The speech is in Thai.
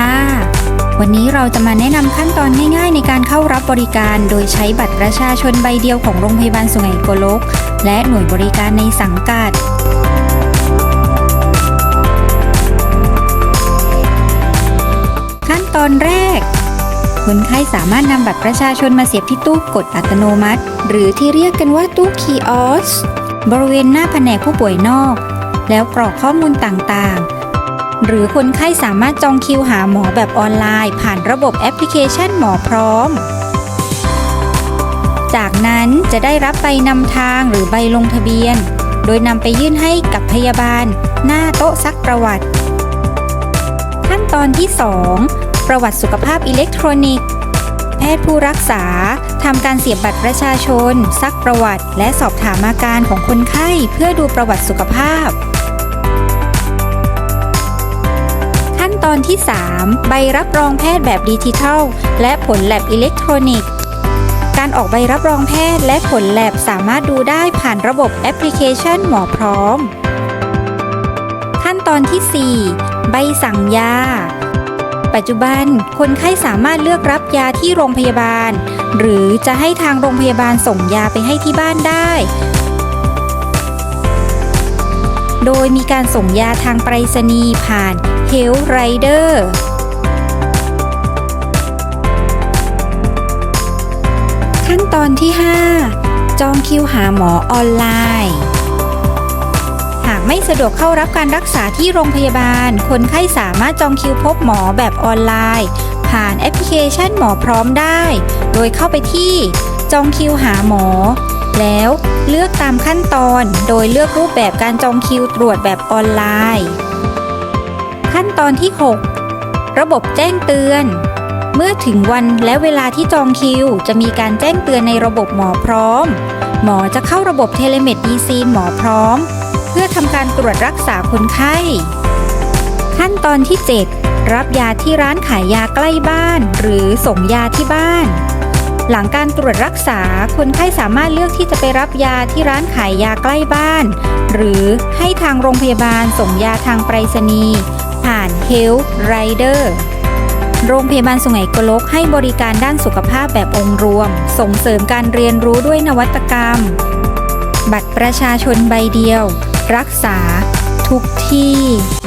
ค่ะ วันนี้เราจะมาแนะนำขั้นตอนง่ายๆ ในการเข้ารับบริการ โดยใช้บัตรประชาชนใบเดียวของโรงพยาบาลสุไหงโกลก และหน่วยบริการในสังกัดขั้นตอนแรก คนไข้สามารถนำบัตรประชาชนมาเสียบที่ตู้กดอัตโนมัติ หรือที่เรียกกันว่าตู้คีออสบริเวณหน้าแผนกผู้ป่วยนอก แล้วกรอกข้อมูลต่างๆ หรือคนไข้สามารถจองคิวหาหมอแบบออนไลน์ ผ่านระบบแอปพลิเคชันหมอพร้อม จากนั้นจะได้รับใบนำทางหรือใบลงทะเบียน โดยนำไปยื่นให้กับพยาบาล หน้าโต๊ะซักประวัติ ขั้นตอนที่ 2 ประวัติสุขภาพอิเล็กทรอนิกส์ แพทย์ผู้รักษาทำการเสียบบัตรประชาชน ซักประวัติ และสอบถามอาการของคนไข้เพื่อดูประวัติสุขภาพ ตอนที่ 3 ใบรับรองแพทย์แบบดิจิทัล และผลแลบอิเล็กทรอนิกส์ การออกใบรับรองแพทย์และผลแลบสามารถดูได้ผ่านระบบแอปพลิเคชันหมอพร้อม ขั้นตอนที่ 4 ใบสั่งยา ปัจจุบันคนไข้สามารถเลือกรับยาที่โรงพยาบาล หรือจะให้ทางโรงพยาบาลส่งยาไปให้ที่บ้านได้ โดยมีการส่งยาทางไปรษณีย์ผ่าน Health Rider ขั้นตอนที่ 5 จองคิวหาหมอออนไลน์ หากไม่สะดวกเข้ารับการรักษาที่โรงพยาบาล คนไข้สามารถจองคิวพบหมอแบบออนไลน์ ผ่านแอปพลิเคชันหมอพร้อมได้ โดยเข้าไปที่จองคิวหาหมอ แล้วเลือกตามขั้นตอน โดยเลือกรูปแบบการจองคิวตรวจแบบออนไลน์ ขั้นตอนที่ 6 ระบบแจ้งเตือน เมื่อถึงวันและเวลาที่จองคิว จะมีการแจ้งเตือนในระบบหมอพร้อม หมอจะเข้าระบบเทเลเมดดีซีหมอพร้อม เพื่อทำการตรวจรักษาคนไข้ ขั้นตอนที่ 7 รับยาที่ร้านขายยาใกล้บ้าน หรือส่งยาที่บ้าน หลังการตรวจรักษาคนไข้สามารถเลือกที่จะไปรับยาที่ร้านขายยาใกล้บ้าน หรือให้ทางโรงพยาบาลส่งยาทางไปรษณีย์ ผ่าน Health Rider โรงพยาบาลสุไหงโกลกให้บริการด้านสุขภาพแบบองค์รวม ส่งเสริมการเรียนรู้ด้วยนวัตกรรม บัตรประชาชนใบเดียว รักษา ทุกที่